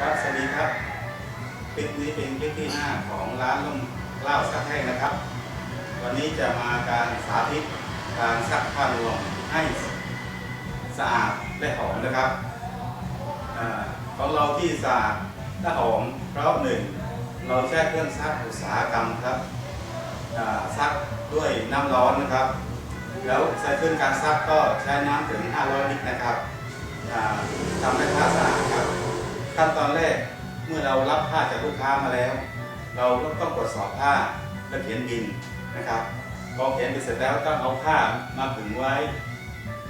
ครับ สวัสดีครับคลิปนี้เป็นคลิปที่ 5 ของร้านล่มเหล้าซักแห้งนะครับ วันนี้จะมาการสาธิตการซักผ้ารวมให้สะอาดและหอมนะครับอของเราที่สะอาดและหอมเพราะหนึ่งเราใช้เครื่องซักอุตสาหกรรมครับซักด้วยน้ำร้อนนะครับ แล้วใช้เครื่องการซักก็ใช้น้ำถึง 500 ลิตรนะครับทำให้ผ้าสะอาดครับ ขั้นตอนแรกเมื่อเรารับผ้าจากลูกค้ามาแล้ว เราก็ต้องตรวจสอบผ้าและเขียนบินนะครับพอเขียนบินเสร็จแล้วต้องเอาผ้ามาผึ่งไว้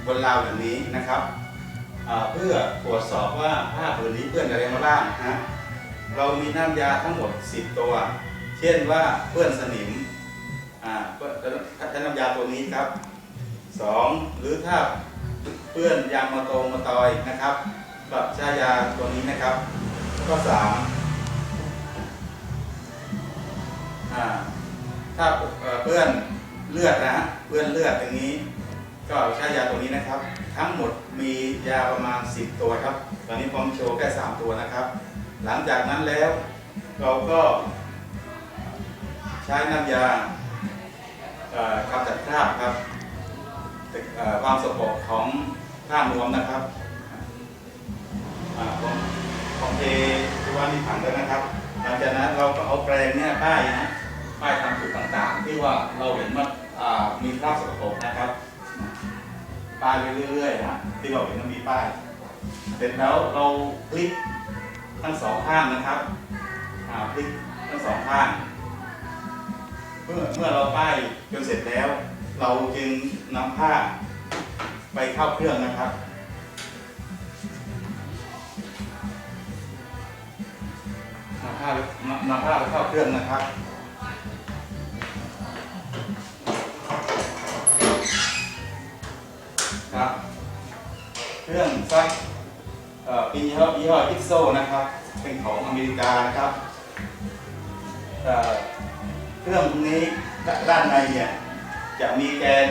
บนราวอย่างนี้นะครับเพื่อตรวจสอบว่าผ้าผืนนี้เปื้อนอะไรมาบ้างนะเรามีน้ำยาทั้งหมด 10 ตัว เช่นว่าเปื้อนสนิมอ่าเปื้อนใช้น้ำยาตัวนี้ครับสองหรือถ้าเปื้อนยางมาโตงมาตอยนะครับ แบบใช้ยาตัวนี้นะครับก็สามถ้าเปื้อนเลือดนะฮะเปื้อนเลือดอย่างนี้ ก็ใช้ยาตัวนี้นะครับ ทั้งหมดมียาประมาณ 10 ตัวครับ ตอนนี้ผมโชว์แค่ 3 ตัวนะครับ หลังจากนั้นแล้วเราก็ใช้น้ำยาเอ่อกำจัดคราบครับเอ่ความสกปรกของผ้านวมนะครับ ที่ว่านี่ถังแล้วนะครับ หลังจากนั้นเราก็เอาแปรงเนี่ยป้ายนะป้ายตามจุดต่างๆ ที่ว่าเราเห็นว่ามีคราบสกปรกนะครับป้ายไปเรื่อยๆนะที่เราเห็นว่ามีป้าย เสร็จแล้วเราพลิกทั้งสองข้างนะครับอ่าพลิกทั้งสองข้างเมื่อเมื่อเราป้ายจนเสร็จแล้ว เราจึงนำผ้าไปเข้าเครื่องนะครับานำผ้าไปเข้าเครื่องนะครับครับเครื่องซักเอ่อป็นยี่ห้อยี่ห้อพิกโซนะครับ เป็นของอเมริกานะครับเอ่อเครื่องนี้ด้านในเนี่ยจะมีแกน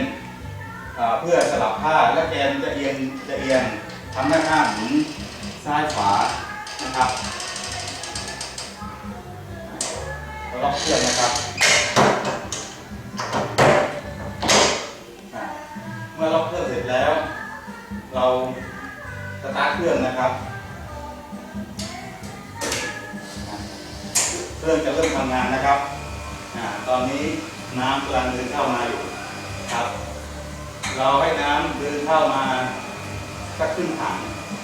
เอ่อเพื่อสลับผ้าและแกนจะเอียงจะเอียงทำหน้าข้างหมุนซ้ายขวานะครับ ล็อกเครื่องนะครับ เมื่อล็อกเครื่องเสร็จแล้ว เราสตาร์ทเครื่องนะครับ เครื่องจะเริ่มทำงานนะครับอตอนนี้น้ำกำลังเดินเข้ามาอยู่ครับ เราให้น้ำเดินเข้ามาสักครึ่งถัง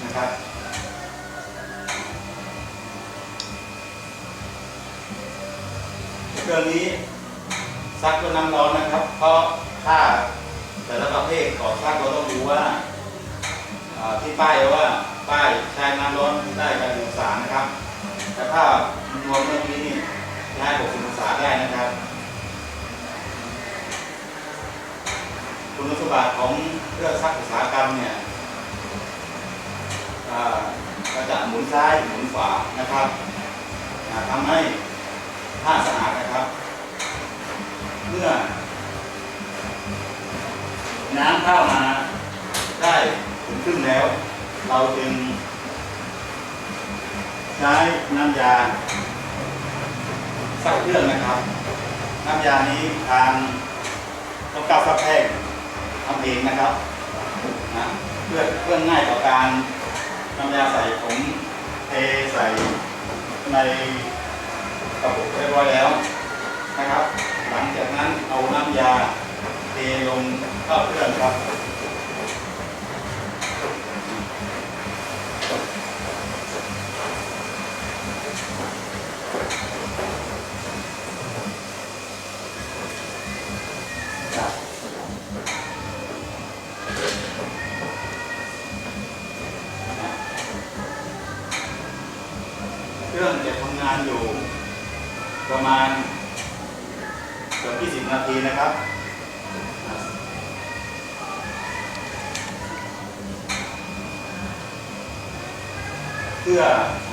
นะครับ รื่องนี้ซักด้วยน้ำร้อนนะครับ เพราะถ้าแต่ละประเภทก่อสร้างเราต้องดูว่าที่ป้ายว่าป้ายใช้น้ำร้อนได้การองศานะครับ แต่ถ้ารวมเรื่องนี้นี่ใช้60องศาได้นะครับ คุณสมบัติของเครื่องซักอุตสาหกรรมเนี่ยก็จะหมุนซ้ายหมุนขวานะครับทำให้ ผ้าสะอาดนะครับ เมื่อ น้ำเข้ามาได้ถึงครึ่งแล้ว เราจึง ใช้น้ำยาซักเครื่องนะครับ น้ำยานี้ทางต้องก้าวซักแห้งทำเองนะครับนะเพื่อเพื่อง่ายต่อการน้ำยาใส่ผมเทใส่ในกระปุกำยาเทลงเข้าเครื่องครับเครื่องจะทำงานอยู่ประมาณ 20 นาทีนะครับเพื่อ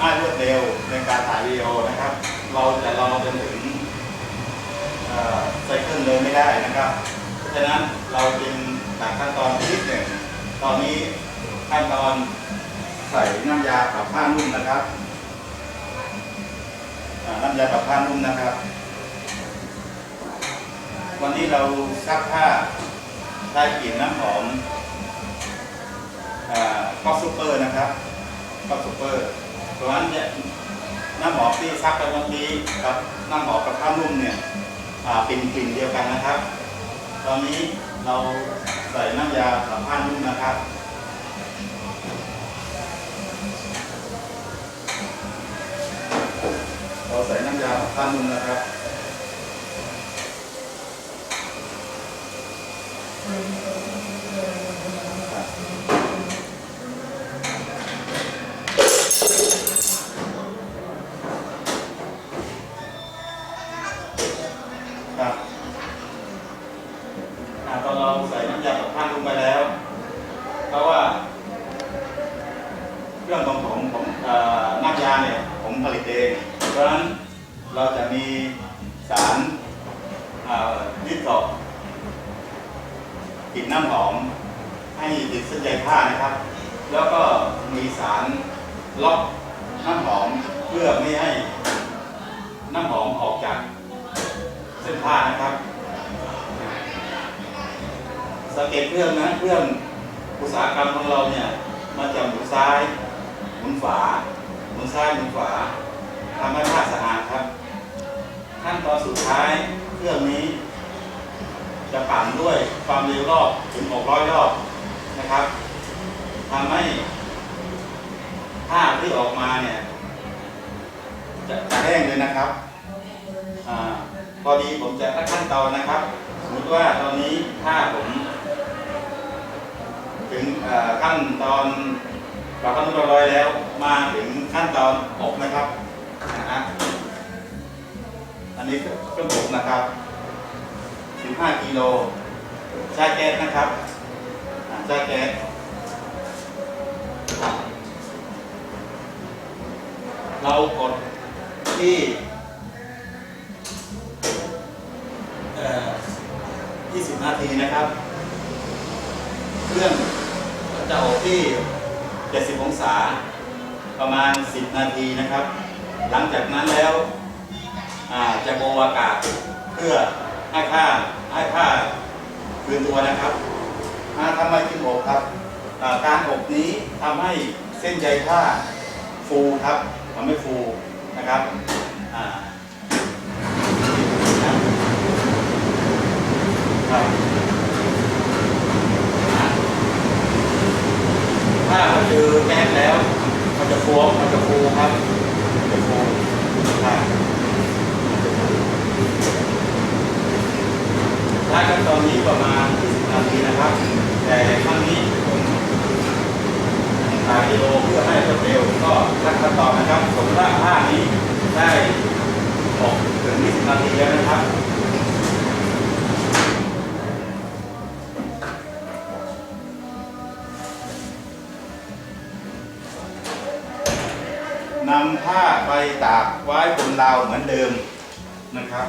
อ้ายรวดเร็วในการถ่ายวีดีโอนะครับ เราจะรอจนถึงไซเคิลเลยไม่ได้นะครับ เพราะฉะนั้นเราจึงตัดขั้นตอนนิดหนึ่ง ตอนนี้ขั้นตอนใส่น้ำยาปรับผ้านุ่มนะครับ น้ำยาปรับผ้านุ่มนะครับ วันนี้เราซักผ้าได้กลิ่นน้ำหอมก็ซูเปอร์นะครับก็ซูเปอร์เพราะฉะนั้นน้ำหอมที่ซักไปเมื่อกี้กับน้ำหอมกับผ้านุ่มเนี่ยเป็นกลิ่นเดียวกันนะครับ ตอนนี้เราใส่น้ำยาปรับผ้านุ่มนะครับเราใส่น้ำยาปรับผ้านุ่มนะครับ ราะฉะนั้นเราจะมีสารยึดเกาะกลิ่นน้ำหอมให้ติดเส้นใยผ้านะครับ แล้วก็มีสารล็อกน้ำหอมเพื่อไม่ให้น้ำหอมออกจากเส้นผ้านะครับสังเกตเครื่องนะเครื่องอุตสาหกรรมของเราเนี่ยมันจะหมุนซ้ายหมุนขวาหมุนซ้ายหมุนขวา ทำให้ผ้าสะอาดครับ ขั้นตอนสุดท้ายเครื่องนี้ จะปั่นด้วยความเร็วรอบถึง 600 รอบนะครับทำให้ผ้าที่ออกมาเนี่ยจะจะแห้งเลยนะครับอพอดีผมจะขั้นตอนนะครับ สมมติว่าตอนนี้ถ้าผม ถึงขั้นตอนปรับขั้นตอนร้อยแล้ว มาถึงขั้นตอนอบนะครับ นนี้เครื่องอบนะครับ 15กิโลใช้แก๊สนะครับอ่าใช้แก๊สเรากดที่เอ่อ20 นาทีนะครับ เครื่องจะออกที่ 70 องศา ประมาณ 10 นาทีนะครับ หลังจากนั้นแล้ว จะโบอากาศเพื่อให้ผ้าให้ผ้าคืนตัวนะครับาทำไมจึงอบครับ การอบนี้ทำให้เส้นใยผ้าฟูครับทำให้ฟูนะครับอ่าครับถ้ามันเจอแก๊สแล้ว มันจะฟูมันจะฟูครับมันจะฟูครับ ถ้าขั้นตอนนี้ประมาณ20นาทีนะครับ แต่ครั้งนี้ผมถ่ายวิดีโอเพื่อให้รวดเร็วก็ขั้นตอนนะครับสมว่าผ้านี้ได้ออกถึง20นาทีแล้วนะครับนำผ้าไปตากไว้บนราวเหมือนเดิมนะครับ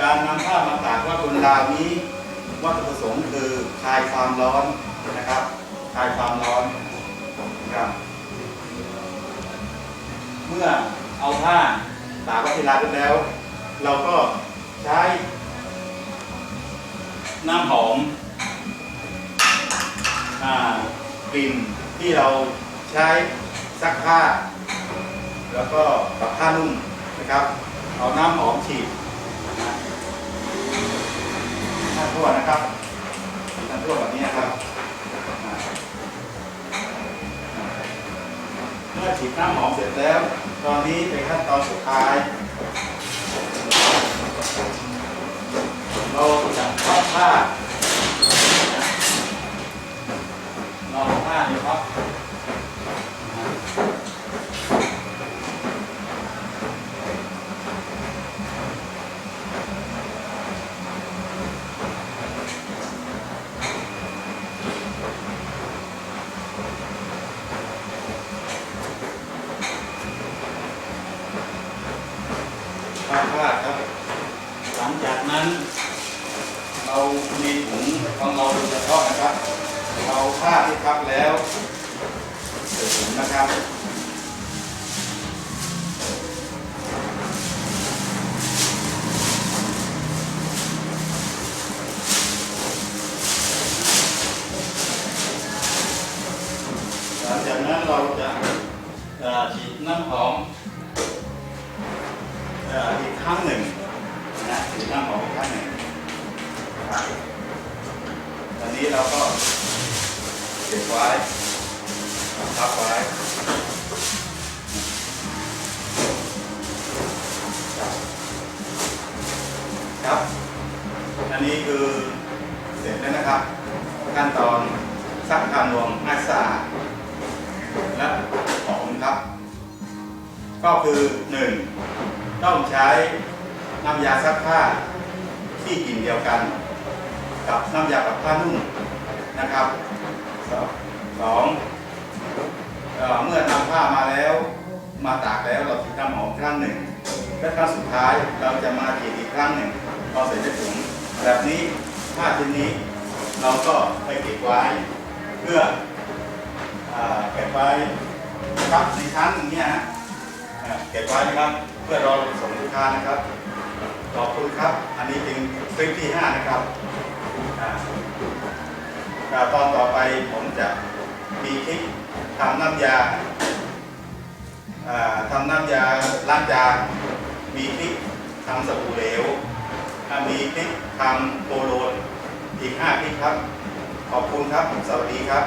การนำผ้ามาตากไว้บนราวนี้วัตถุประสงค์คือคลายความร้อนนะครับคลายความร้อนนะครับเมื่อเอาผ้าตากว้ที่ราไปแล้ว เราก็ใช้น้ำหอมอ่ากลิ่นที่เราใช้ซักผ้า แล้วก็ปรับผ้านุ่มนะครับ เอาน้ำหอมฉีด ทั่วนะครับท่าทั่วแบบนี้นะครับเมื่อฉีดน้ำหอมเสร็จแล้ว ตอนนี้เป็นขั้นตอนสุดท้าย เราจะพับผ้าเราเอาผ้านี่พับพับผ้าครับ หลังจากนั้น เรามีถุงของเราโดยเฉพาะนะครับเอาผ้าที่พับแล้วใส่ถุงนะครับหลังจากนั้นเราจะอ่อฉีดน้ำหอมอีกครั้งหนึ่งนะฉีดน้ำหอมอีกครั้งหนึ่ง นะครับตอนนี้เราก็เก็บไว้พับไว้ครับ อันนี้คือเสร็จแล้วนะครับ ขั้นตอนซักผ้านวมให้สะอาดและหอมครับ ก็คือหนึ่งต้องใช้น้ำยาซักผ้าที่กลิ่นเดียวกัน กับน้ำยาปรับผ้านุ่มนะครับสองเอเมื่อนำผ้ามาแล้วมาตากแล้วเราฉีดน้ำหอมครั้งหนึ่ง และครั้งสุดท้ายเราจะมาฉีดอีกครั้งหนึ่งพอใส่ในถุงแบบนี้ผ้าชิ้นนี้ เราก็ไปเก็บไว้เพื่อเก็บไว้ครับในชั้นอย่างเงี้ยฮะเก็บไว้นะครับ เพื่อรอส่งลูกค้านะครับขอบคุณครับ อันนี้เป็นคลิปที่ 5 นะครับ ตอนต่อไปผมจะมีคลิปทำน้ำยาทำน้ำยาล้างจานมีคลิปทำสบู่เหลว มีคลิปทำโปโลนอีก 5 คลิปครับ ขอบคุณครับ สวัสดีครับ